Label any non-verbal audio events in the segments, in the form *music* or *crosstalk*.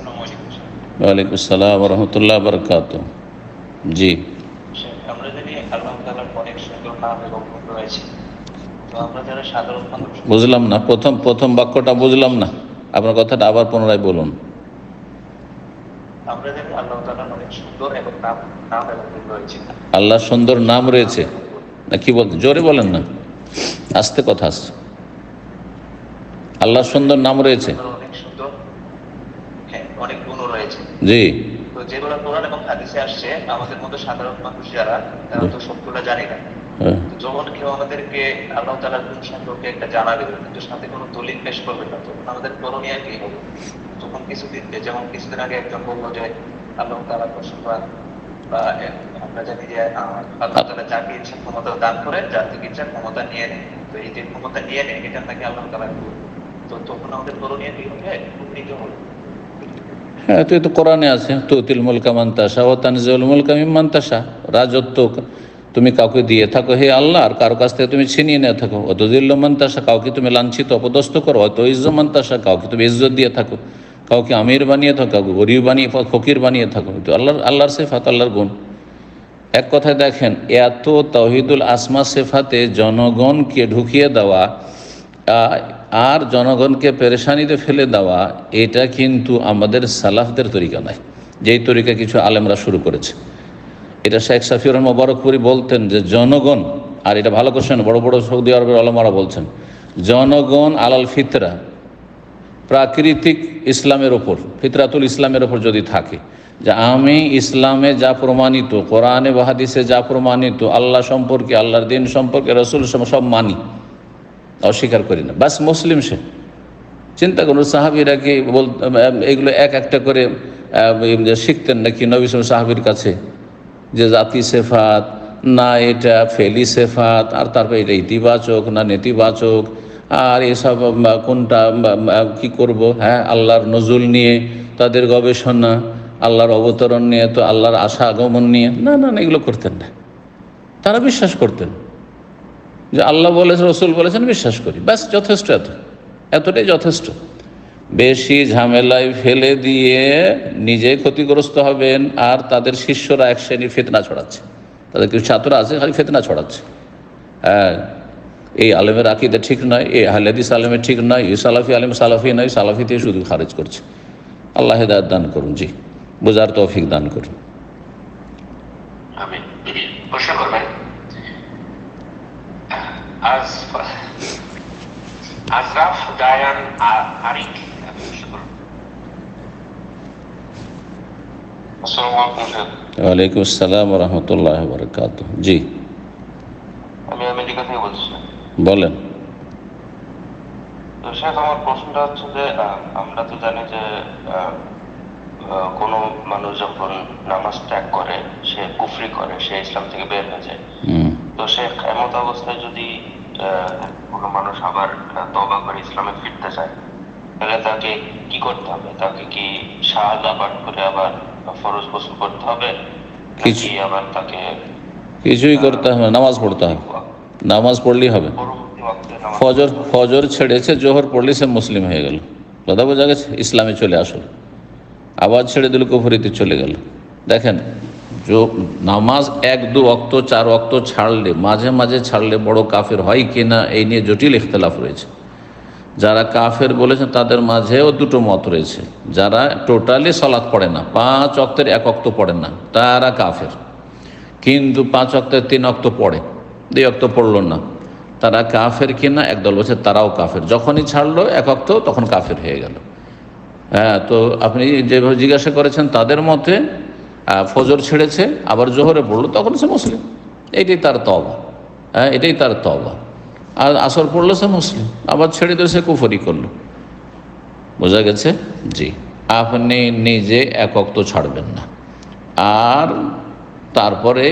ওয়ালাইকুম আসসালাম রহমতুল্লাহ বরকাত জি। আমরা আল্লাহ তাআলার অনেক সুন্দর নাম এবং গুণ রয়েছে। তো আমরা যারা সাধারণ মানুষ বুঝলাম না প্রথম প্রথম বাক্যটা বুঝলাম না। আপনার কথাটা আবার পুনরায় বলুন। আমরা জানি আল্লাহ তাআলার অনেক সুন্দর এবং নাম নাম এবং গুণ রয়েছে। আল্লাহ সুন্দর নাম রয়েছে। না কি বলতে জোরে বলেন না। আস্তে কথা আসছে আল্লাহ সুন্দর নাম রয়েছে আল্লাহর অনেক সুন্দর হ্যাঁ অনেক জি। তো যেগুলো কোরআন এবং হাদিসে আসছে আমাদের মতো সাধারণ মানুষ যারা তারা তো সবগুলো জানি না। হ্যাঁ। যখন কেউ আমাদেরকে আল্লাহ তাআলার গুণ সম্পর্কে একটা জানাবে কিন্তু সাথে কোনো দলিল পেশ করবে না তখন আমাদের করণীয় কি হবে? তখন কিছুদিন যেমন কিছুদিন আগে একজন বলল যে আল্লাহ তাআলা প্রসন্নবাদ বা আমরা জানি যে আল্লাহ তাআলা যাকে ইচ্ছা ক্ষমতা দান করে যার থেকে ইচ্ছা ক্ষমতা নিয়ে নেয়। তো এই যে ক্ষমতা নিয়ে নেয় এটা নাকি আল্লাহ গুণ। তো তখন আমাদের করণীয় কি হবে? উন্নীত হবে হ্যাঁ তো এ তো কোরআনে আছে তুতিল মুলকা মান্তাসা ও তানজিউল মুলকা মিমান্তাসা রাজত্ব তুমি কাউকে দিয়ে থাকো, হে আল্লাহ, আর কারও কাছ থেকে তুমি ছিনিয়ে নিয়ে থাকো। অত দিল্ল মান্তাসা কাউকে তুমি লাঞ্ছিত, অপদস্থ করো। অত ইজ্জ মান্তাসা কাউকে তুমি ইজ্জত দিয়ে থাকো। কাউকে আমির বানিয়ে থাকো, কাউকে গরিব বানিয়ে, ফকির বানিয়ে থাকো। তো আল্লাহর আল্লাহর সেফাত, আল্লাহর গুণ। এক কথায় দেখেন, এত তহিদুল আসমা সেফাতে জনগণকে ঢুকিয়ে দেওয়া আর জনগণকে পেরেশানিতে ফেলে দেওয়া, এটা কিন্তু আমাদের সালাফদের তরিকা নয়। যেই তরিকা কিছু আলেমরা শুরু করেছে। এটা শেখ সাফিউর মোবারকপুরি বলতেন যে, জনগণ, আর এটা ভালো কোশ্চেন বড় বড় সৌদি আরবের আলমারা বলছেন, জনগণ আলাল ফিতরা। প্রাকৃতিক ইসলামের ওপর, ফিতরাতুল ইসলামের ওপর যদি থাকে, যে আমি ইসলামে যা প্রমাণিত, কোরআনে বাহাদিসে যা প্রমাণিত, আল্লাহ সম্পর্কে, আল্লাহর দিন সম্পর্কে, রসুল সব মানি। অস্বীকার করি না। বাস মুসলিম সে। চিন্তা করুন, সাহাবিরা কি বল, এগুলো এক একটা করে শিখতেন নাকি নবী সাহাবির কাছে? যে জাতি সেফাত, না এটা ফেলি সেফাত, আর তারপর এটা ইতিবাচক, না নেতিবাচক, আর এসব কোনটা কি করব? হ্যাঁ আল্লাহর নজুল নিয়ে, তাদের গবেষণা, আল্লাহর অবতরণ নিয়ে, তো আল্লাহর আশা আগমন নিয়ে। না না, এগুলো করতেন না। তারা বিশ্বাস করতেন। যে আল্লাহ বলেছেন রসুল বলেছেন, বিশ্বাস করি। ব্যাস, যথেষ্ট এত। এতটাই যথেষ্ট। বেশি ঝামেলায় ফেলে দিয়ে নিজে ক্ষতিগ্রস্ত হবেন আর তাদের শিষ্যরা এক শ্রেণির ফেতনা ছড়াচ্ছে। তাদের কিছু ছাত্র আছে, খালি ফেতনা ছড়াচ্ছে। হ্যাঁ এই আলেমের আকিদে ঠিক নয়, এই হালেদিস আলেমের ঠিক নয়, এই সালাফি আলেম সালাফি নয় সালাফিতে শুধু খারেজ করছে। আল্লাহ হেদায়ত দান করুন, জি। বোঝার তৌফিক দান করুন। আমি প্রশ্ন করবেন? ডায়ান আর আরিক ওয়ালাইকুম আসসালাম রহমতুল্লাহ বরকাত জি আমি আমেরিকা থেকে বলছি বলেন তো স্যার আমার প্রশ্নটা হচ্ছে যে আমরা তো জানি যে কোনো মানুষ যখন নামাজ ত্যাগ করে সে কুফরি করে সে ইসলাম থেকে বের হয়ে যায় তো সে এমত অবস্থায় যদি কোনো মানুষ আবার তবা করে ইসলামে ফিরতে চায়। তাহলে তাকে কি করতে হবে? তাকে কি শাহাদা পাঠ করে আবার ফরজ গোসল করতে হবে? নাকি আবার তাকে কিছুই করতে হবে নামাজ পড়তে হবে। নামাজ পড়লেই হবে। ফজর ফজর ছেড়েছে জোহর পড়লে সে মুসলিম হয়ে গেল। কথা বোঝা গেছে? ইসলামে চলে আসলো। আবার ছেড়ে দিল কুফরিতে চলে গেল। দেখেন নামাজ এক, দু অক্ত, চার অক্ত ছাড়লে, মাঝে মাঝে ছাড়লে বড় কাফের হয় কি না, এই নিয়ে জটিল ইখতলাফ রয়েছে। যারা কাফের বলেছেন তাদের মাঝেও দুটো মত রয়েছে। যারা টোটালি সলাৎ পড়ে না, পাঁচ অক্তের এক অক্ত পড়ে না, তারা কাফের। কিন্তু পাঁচ অক্তের তিন অক্ত পড়ে, দুই অক্ত পড়ল না। তারা কাফের কিনা একদল বলছে তারাও কাফের। যখনই ছাড়লো এক অক্ত, তখন কাফের হয়ে গেল। হ্যাঁ তো আপনি যেভাবে জিজ্ঞাসা করেছেন, তাদের মতে ফজর ছেড়েছে, আবার জোহরে পড়ল, তখন সে মুসলিম। এটাই তার তবা হ্যাঁ এটাই তার তবা আর আসর পড়ল সে মুসলিম, আবার ছেড়ে দিয়ে সে কুফরি করল। বোঝা গেছে? জি। আপনি নিজে একক তো ছাড়বেন না। আর তারপরে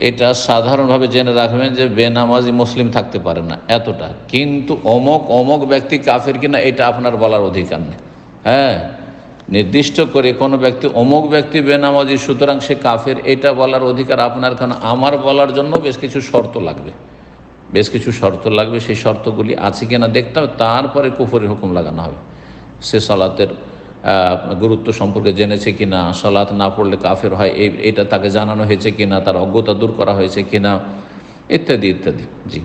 এটা সাধারণভাবে জেনে রাখবেন যে বেনামাজি মুসলিম থাকতে পারে না, এতটা। কিন্তু অমক অমক ব্যক্তি কাফের কিনা, এটা আপনার বলার অধিকার নেই। হ্যাঁ নির্দিষ্ট করে কোনো ব্যক্তি, অমুক ব্যক্তি বেনামাজি, সুতরাং সে কাফের, এটা বলার অধিকার আপনার, কারণ আমার বলার জন্য বেশ কিছু শর্ত লাগবে। বেশ কিছু শর্ত লাগবে, সেই শর্তগুলি আছে কিনা দেখতে হবে, তারপরে কুফরের হুকুম লাগানো হবে। সে সলাতের গুরুত্ব সম্পর্কে জেনেছে কিনা সলাৎ না পড়লে কাফের হয়, এই, এটা তাকে জানানো হয়েছে কিনা, তার অজ্ঞতা দূর করা হয়েছে কিনা, ইত্যাদি ইত্যাদি। জি।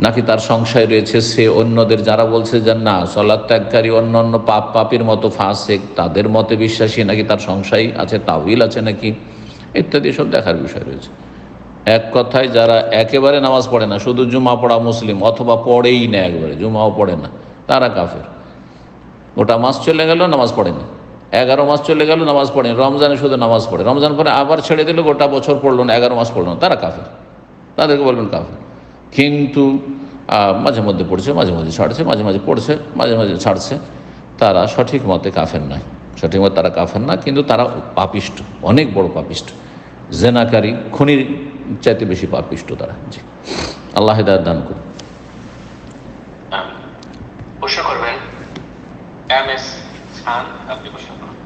নাকি তার সংশয় রয়েছে? সে অন্যদের, যারা বলছে যে না, সলাৎ ত্যাগকারী অন্য অন্য পাপ পাপের মতো ফাঁসেক, তাদের মতে বিশ্বাসী নাকি তার সংশয় আছে তাবিল আছে নাকি? ইত্যাদি সব দেখার বিষয় রয়েছে। এক কথায়, যারা একেবারে নামাজ পড়ে না, শুধু জুমা পড়া মুসলিম, অথবা পড়েই না একবারে, জুমাও পড়ে না, তারা কাফের। ওটা মাস চলে গেল, নামাজ পড়েনি। এগারো মাস চলে গেল, নামাজ পড়েনি। রমজানে শুধু নামাজ পড়ে। রমজান পরে আবার ছেড়ে দিল, গোটা বছর পড়ল না, এগারো মাস পড়ল না, তারা কাফের। তাদেরকে বলবেন কাফের। কিন্তু মাঝে মধ্যে পড়ছে, মাঝে মাঝে ছাড়ছে, মাঝে মাঝে পড়ছে, মাঝে মাঝে ছাড়ছে। তারা সঠিক মতে কাফের নয়। সঠিক মতে তারা কাফের না, কিন্তু তারা পাপিষ্ট, অনেক বড় পাপিষ্ট। জেনাকারী, খুনির চাইতে বেশি পাপিষ্ট তারা, জি। আল্লাহ হেদায়ত দান করুন। এস খান, আপনি প্রশ্ন করুন।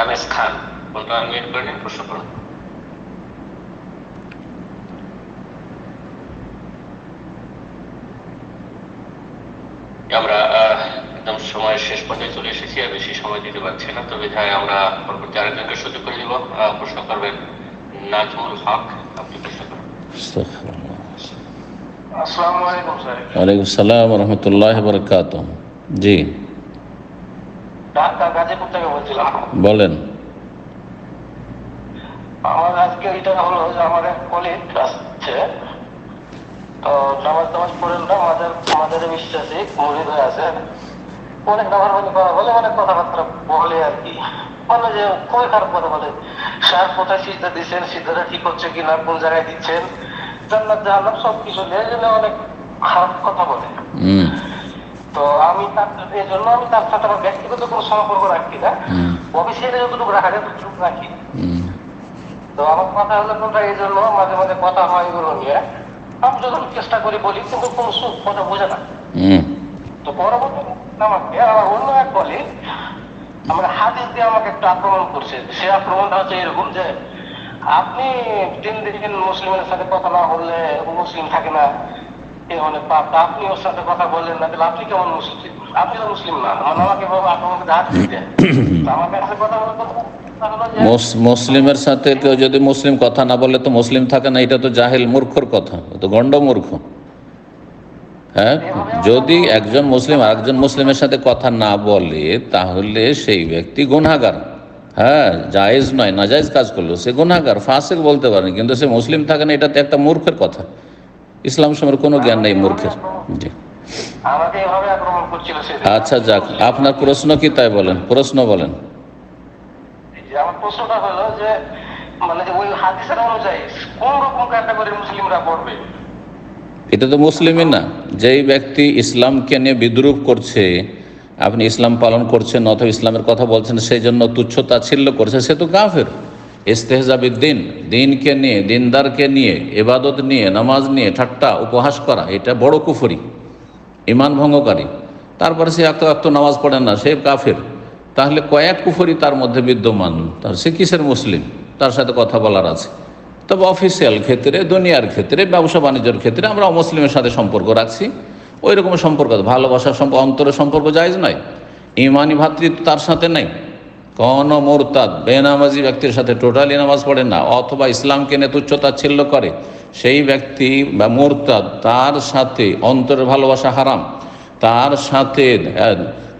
M S Khan. ফোনটা আনমিউট করে নিন প্রশ্ন করুন। আমরা একদম সময়ের শেষ পর্যায়ে চলে এসেছি আর বেশি সময় দিতে পারছি না তবে যাই আমরা পরবর্তী আরেকজনকে সুযোগ করে দিব। প্রশ্ন করবেন নাজমুল হক আপনি প্রশ্ন। আসসালামু আলাইকুম স্যার। ওয়ালাইকুম সালাম রহমতুল্লাহ বরকাত জি। ঢাকা গাজীপুর থেকে বলছিলাম। বলেন। আমার আজকে এটা হলো যে আমার এক কলিগ আসছে। তো নামাজ টামাজ পড়েন না মাঝের মাঝারে বিশ্বাসী মরিদ হয়ে আছে অনেক নামাজ বলে করা বলে অনেক কথাবার্তা বলে আর কি। মানে যে খুবই খারাপ কথা বলে। সার কোথায় সিদ্ধা দিচ্ছেন সিদ্ধাটা ঠিক হচ্ছে কিনা কোন জায়গায় দিচ্ছেন? জান্নাত জাহান্নাম সব কিছু নিয়ে যেন অনেক খারাপ কথা বলে। তো আমি তার এই জন্য আমি তার সাথে আমার ব্যক্তিগত কোনো সম্পর্ক রাখি না। অফিসিয়ালি যতটুকু রাখা যায় ততটুকু রাখি। তো আমার কথা হলো তোমরা এই জন্য মাঝে মাঝে কথা হয় এগুলো নিয়ে। আমি যখন চেষ্টা করি বলি কিন্তু কোনো সুখ কথা বোঝে না। তো পরবর্তী আমাকে আমার অন্য এক বলি আমার হাদিস দিয়ে আমাকে একটা আক্রমণ করছে। সে আক্রমণটা হচ্ছে এরকম যে আপনি দিন দিন মুসলিমের সাথে কথা না বললে মুসলিম থাকে না এ অনেক পাপ। আপনি ওর সাথে কথা বললেন না তাহলে আপনি কেমন মুসলিম? আপনি তো মুসলিম না। মানে আমাকে আক্রমণ করে হাত দিতে। *coughs* আমার কাছে কথা মুস- মুসলিমের সাথে কেউ যদি মুসলিম কথা না বলে তো মুসলিম থাকে না এটা তো জাহেল মূর্খর কথা তো গণ্ড মূর্খ। হ্যাঁ? যদি একজন মুসলিম আরেকজন মুসলিমের সাথে কথা না বলে তাহলে সেই ব্যক্তি গুনাগার হ্যাঁ জায়েজ নয় না জায়েজ কাজ করল সে গুনাগার ফাসেক বলতে পারেন কিন্তু সে মুসলিম থাকে না এটা তো একটা মূর্খের কথা। ইসলাম সময়ের কোনো জ্ঞান নেই মূর্খের। জি। আচ্ছা যাক আপনার প্রশ্ন কি তাই বলেন প্রশ্ন বলেন। প্রশ্নটা হলো যে মানে ওই হাদিসের অনুযায়ী কোন রকম ক্যাটাগরির মুসলিমরা পড়বে? এটা তো মুসলিমই না। যেই ব্যক্তি ইসলামকে নিয়ে বিদ্রুপ করছে, আপনি ইসলাম পালন করছেন অথবা ইসলামের কথা বলছেন, সেই জন্য তুচ্ছ তাচ্ছিল্য করছে, সে তো কাফের। ইস্তেহজাবিদ্দিন, দিনকে নিয়ে, দিনদারকে নিয়ে এবাদত নিয়ে, নামাজ নিয়ে, ঠাট্টা, উপহাস করা, এটা বড় কুফরি, ইমান ভঙ্গকারী। তারপরে সে এত এত নামাজ পড়ে না, সে কাফের। তাহলে কয়েক কুফরি তার মধ্যে বিদ্যমান। তার সে কিসের মুসলিম? তার সাথে কথা বলার আছে। তবে অফিসিয়াল ক্ষেত্রে, দুনিয়ার ক্ষেত্রে, ব্যবসা বাণিজ্যের ক্ষেত্রে আমরা অমুসলিমের সাথে সম্পর্ক রাখছি। ওই রকম সম্পর্ক। ভালোবাসার সম্পর্ক অন্তরের সম্পর্ক জায়জ নয়। ইমানি ভাতৃত্ব তার সাথে নেই। কোন মোরতাদ, বেনামাজি ব্যক্তির সাথে টোটালি নামাজ পড়ে না। অথবা ইসলামকে নিয়ে তুচ্ছতাচ্ছিল্য করে। সেই ব্যক্তি বা মোরতাদ তার সাথে অন্তরের ভালোবাসা হারাম। তার সাথে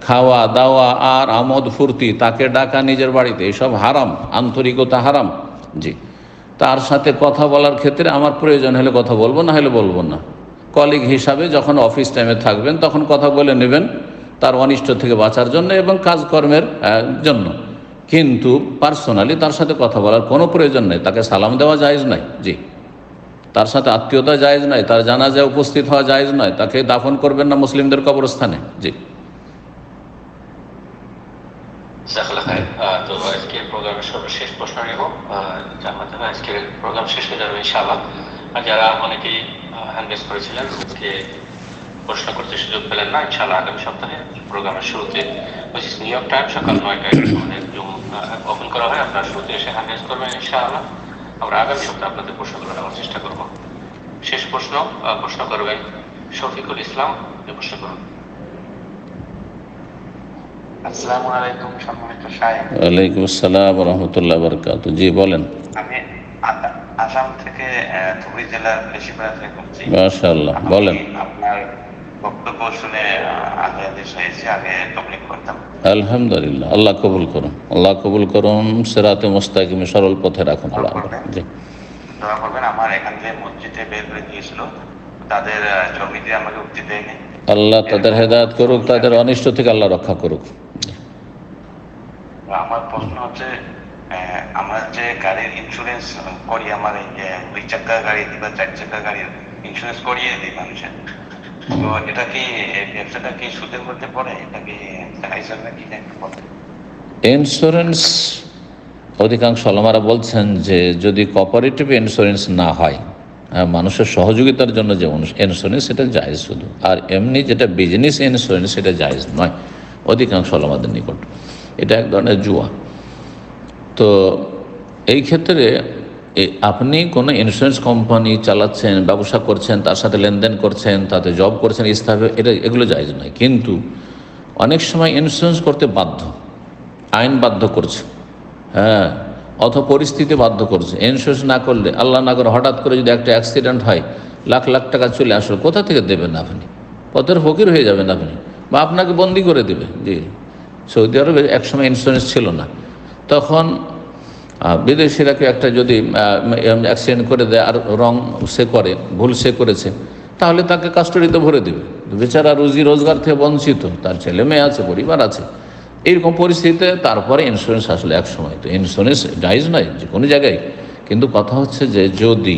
খাওয়া, দাওয়া আর আমোদ, ফুর্তি, তাকে ডাকা নিজের বাড়িতে, এসব হারাম, আন্তরিকতা হারাম। জি। তার সাথে কথা বলার ক্ষেত্রে আমার প্রয়োজন হলে কথা বলব, না হলে বলব না। কলিগ হিসাবে যখন অফিস টাইমে থাকবেন, তখন কথা বলে নেবেন তার অনিষ্ট থেকে বাঁচার জন্য এবং কাজকর্মের জন্য। কিন্তু পার্সোনালি তার সাথে কথা বলার কোনো প্রয়োজন নেই, তাকে সালাম দেওয়া জায়েজ নাই, জি। তার সাথে আত্মীয়তা জায়েজ নাই, তার জানাজায় উপস্থিত হওয়া জায়েজ নয় তাকে দাফন করবেন না মুসলিমদের কবরস্থানে, জি। তো আজকের প্রোগ্রামের সর্বশেষ প্রশ্ন নেব যার মাধ্যমে আজকের প্রোগ্রাম শেষ হয়ে যাবে ইনশাআল্লাহ। আর যারা অনেকেই হ্যান্ড রেজ করেছিলেন আজকে প্রশ্ন করতে সুযোগ পেলেন না, ইনশাআল্লাহ আগামী সপ্তাহে প্রোগ্রামের শুরুতে। পঁচিশ নিউ ইয়র্ক টাইম সকাল নয়টায় আমাদের জুম ওপেন করা হয়, আপনারা শুরুতে এসে হ্যান্ড করবেন ইনশাআল্লাহ। আমরা আগামী সপ্তাহে আপনাদের প্রশ্নগুলো নেওয়ার চেষ্টা করব। শেষ প্রশ্ন প্রশ্ন করবেন শফিকুল ইসলাম প্রশ্ন করুন আসসালামু আলাইকুম সম্মানিত সাহেব ওয়ালাইকুম আসসালাম রহমতুল্লাহ বরকাত জি বলেন। আমি আসাম থেকে ধুবড়ি জেলার বেশিপাড়া থেকে বলছি মাশাআল্লাহ বলেন। আপনার বক্তব্য শুনে আদেশ হয়েছে আগে তবলিক করতাম। আলহামদুলিল্লাহ আল্লাহ কবুল করুন। আল্লাহ কবুল করুন সেরাতে মোস্তাকিমে সরল পথে রাখুন। আল্লাহ জি। দোয়া করবেন। আমার এখান থেকে মসজিদে বের করে দিয়েছিল। তাদের জমিতে আমাকে উঠতে দেয়নি। আল্লাহ তাদের হেদায়ত করুক তাদের অনিষ্ট থেকে আল্লাহ রক্ষা করুক। আমার প্রশ্ন হচ্ছে আমরা যে গাড়ির ইন্স্যুরেন্স করি আমার এই দুই চাকা গাড়ি বা চার চাকা গাড়ির ইন্স্যুরেন্স করিয়ে দিই মানুষের। তো এটা কি ব্যবসাটা কি সুদের মধ্যে পড়ে? এটা কি হবে কি। ইন্স্যুরেন্স অধিকাংশ আলমারা বলছেন যে যদি কোঅপারেটিভ ইন্স্যুরেন্স না হ্যাঁ, মানুষের সহযোগিতার জন্য যে ইন্স্যুরেন্স সেটা জায়েজ শুধু। আর এমনি যেটা বিজনেস ইন্স্যুরেন্স সেটা জায়েজ নয় অধিকাংশ আলমাদের নিকট। এটা এক ধরনের জুয়া। তো এই ক্ষেত্রে আপনি কোনো ইন্স্যুরেন্স কোম্পানি চালাচ্ছেন, ব্যবসা করছেন, তার সাথে লেনদেন করছেন, তাতে জব করছেন স্থাপে এটা, এগুলো জায়জ নয়। কিন্তু অনেক সময় ইন্স্যুরেন্স করতে বাধ্য, আইন বাধ্য করছে হ্যাঁ অথবা পরিস্থিতি বাধ্য করছে। ইন্স্যুরেন্স না করলে আল্লাহ না করে হঠাৎ করে যদি একটা অ্যাক্সিডেন্ট হয়, লাখ লাখ টাকা চলে আসলে, কোথা থেকে দেবেন আপনি? পথের ফকির হয়ে যাবেন আপনি, বা আপনাকে বন্দি করে দেবে। জি। সৌদি আরবে একসময় ইন্স্যুরেন্স ছিল না। তখন বিদেশিরা কেউ একটা যদি অ্যাক্সিডেন্ট করে দেয় আর রং সে করে, ভুল সে করেছে, তাহলে তাকে কাস্টডিতে ভরে দেবে। বেচারা রুজি রোজগার থেকে বঞ্চিত, তার ছেলে মেয়ে আছে, পরিবার আছে। এইরকম পরিস্থিতিতে তারপরে ইন্স্যুরেন্স আসলে এক সময় তো ইন্স্যুরেন্স জায়জ নয়, যে কোনো জায়গায়। কিন্তু কথা হচ্ছে যে যদি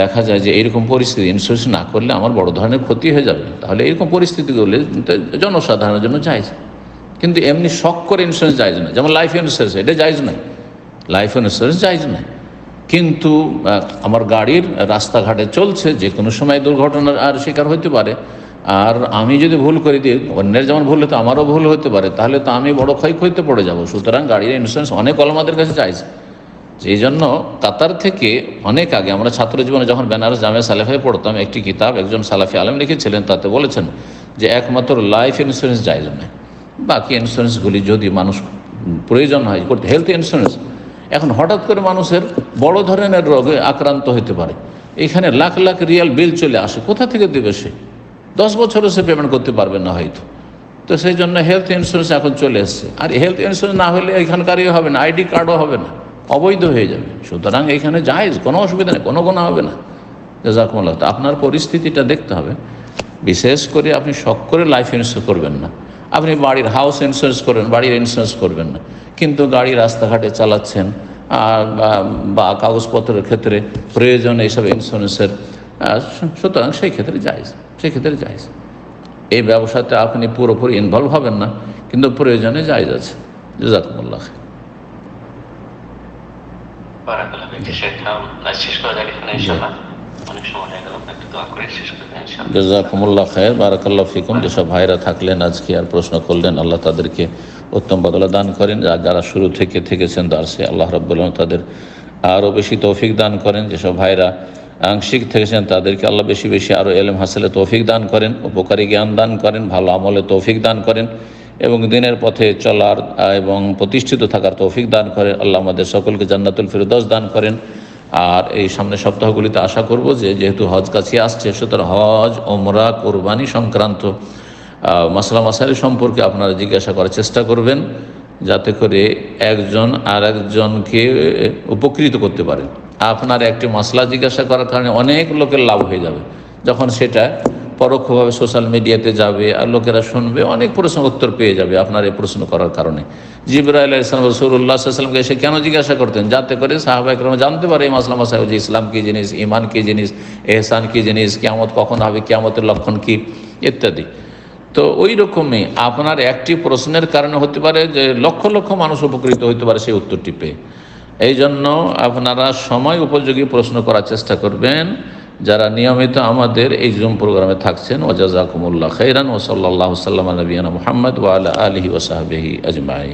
দেখা যায় যে এইরকম পরিস্থিতি ইন্স্যুরেন্স না করলে আমার বড় ধরনের ক্ষতি হয়ে যাবে। তাহলে এইরকম পরিস্থিতিগুলি জনসাধারণের জন্য জায়জ কিন্তু এমনি শখ করে ইন্স্যুরেন্স জায়জ না। যেমন লাইফ ইন্স্যুরেন্স এটা জায়জ নয় লাইফ ইন্স্যুরেন্স জায়জ নয় কিন্তু আমার গাড়ির রাস্তাঘাটে চলছে যে কোনো সময় দুর্ঘটনার আর শিকার হতে পারে। আর আমি যদি ভুল করে দিই অন্যের যেমন ভুল হতো আমারও ভুল হতে পারে। তাহলে তো আমি বড় ক্ষয়ক্ষতিতে পড়ে যাব। সুতরাং গাড়ির ইন্স্যুরেন্স অনেক অলমাদের কাছে চাইছে। এই জন্য কাতার থেকে অনেক আগে আমরা ছাত্র জীবনে যখন বেনারস জামিয়া সালেফায় পড়তাম, একটি কিতাব একজন সালাফি আলম লিখেছিলেন, তাতে বলেছেন যে একমাত্র লাইফ ইন্স্যুরেন্স জায়জ নয় বাকি ইন্স্যুরেন্সগুলি যদি মানুষ প্রয়োজন হয়, করতে হেলথ ইন্স্যুরেন্স এখন হঠাৎ করে মানুষের বড় ধরনের রোগে আক্রান্ত হতে পারে। এখানে লাখ লাখ রিয়াল বিল চলে আসে। কোথা থেকে দেবে সে? দশ বছরও সে পেমেন্ট করতে পারবে না হয়তো। তো সেই জন্য হেলথ ইন্স্যুরেন্স এখন চলে এসছে। আর হেলথ ইন্স্যুরেন্স না হলে এখানকারই হবে না আইডি কার্ডও হবে না। অবৈধ হয়ে যাবে। সুতরাং এখানে জায়েজ কোনো অসুবিধা নেই, কোনো কোনো হবে না। জাজাকুমুল্লাহ। তো আপনার পরিস্থিতিটা দেখতে হবে। বিশেষ করে আপনি শখ করে লাইফ ইন্স্যুরেন্স করবেন না। আপনি বাড়ির হাউস ইন্স্যুরেন্স করবেন বাড়ির ইন্স্যুরেন্স করবেন না। কিন্তু গাড়ি রাস্তাঘাটে চালাচ্ছেন বা- কাগজপত্রের ক্ষেত্রে প্রয়োজন এইসব ইন্স্যুরেন্সের সুতরাং সেই ক্ষেত্রে যাইজ সেই ক্ষেত্রে যাইজ এই ব্যবসাতে আপনি পুরোপুরি ইনভলভ হবেন না, কিন্তু প্রয়োজনে জায়জ আছে জাজাকুমুল্লাহ শেষ করা যাক এখানে অনেক সময় হয়ে গেল একটু দোয়া করে, শেষ জাজাকুমুল্লাহ খায়ের, বারাকাল্লাহ ফিকুম। যেসব ভাইরা থাকলেন আজকে আর প্রশ্ন করলেন, আল্লাহ তাদেরকে উত্তম বদলা দান করেন। আর যারা শুরু থেকে থেকেছেন দার্সে, আল্লাহ রব্বুল্লাহ তাদের আরও বেশি তৌফিক দান করেন। যেসব ভাইরা আংশিক থেকেছেন, তাদেরকে আল্লাহ বেশি বেশি আরও এলেম হাসিলে তৌফিক দান করেন, উপকারী জ্ঞান দান করেন, ভালো আমলে তৌফিক দান করেন এবং দিনের পথে চলার এবং প্রতিষ্ঠিত থাকার তৌফিক দান করেন। আল্লাহ আমাদের সকলকে জান্নাতুল ফিরদৌস দান করেন। আর এই সামনের সপ্তাহগুলিতে আশা করব যে যেহেতু হজ কাছে আসছে, সুতরাং হজ ওমরা কোরবানি সংক্রান্ত মশলা মাসাইল সম্পর্কে আপনারা জিজ্ঞাসা করার চেষ্টা করবেন, যাতে করে একজন আর একজনকে উপকৃত করতে পারেন। আপনার একটি মশলা জিজ্ঞাসা করার কারণে অনেক লোকের লাভ হয়ে যাবে। যখন সেটা পরোক্ষভাবে সোশ্যাল মিডিয়াতে যাবে আর লোকেরা শুনবে, অনেক প্রশ্ন উত্তর পেয়ে যাবে আপনার এই প্রশ্ন করার কারণে। জিবরাইল ইসলাম রসুল্লাহ সাল্লামকে এসে কেন জিজ্ঞাসা করতেন? যাতে করে সাহাবাহিকরম জানতে পারে মাসলাম মাসাহ যে ইসলাম কী জিনিস ইমান কী জিনিস, এহসান কী জিনিস কেমত কখন হবে কেমতের লক্ষণ কী, ইত্যাদি। তো ওই রকমই আপনার একটি প্রশ্নের কারণে হতে পারে যে লক্ষ লক্ষ মানুষ উপকৃত হতে পারে সেই উত্তরটি পেয়ে। এই জন্য আপনারা সময় উপযোগী প্রশ্ন করার চেষ্টা করবেন। যারা নিয়মিত আমাদের এই জুম প্রোগ্রামে থাকছেন ওজাজাকুমুল্লাহ খৈরান ও সাল্লাহ সাল্লাম নবীনা মোহাম্মদ ওয়াল আলহি ওসাহাবিহি আজমাই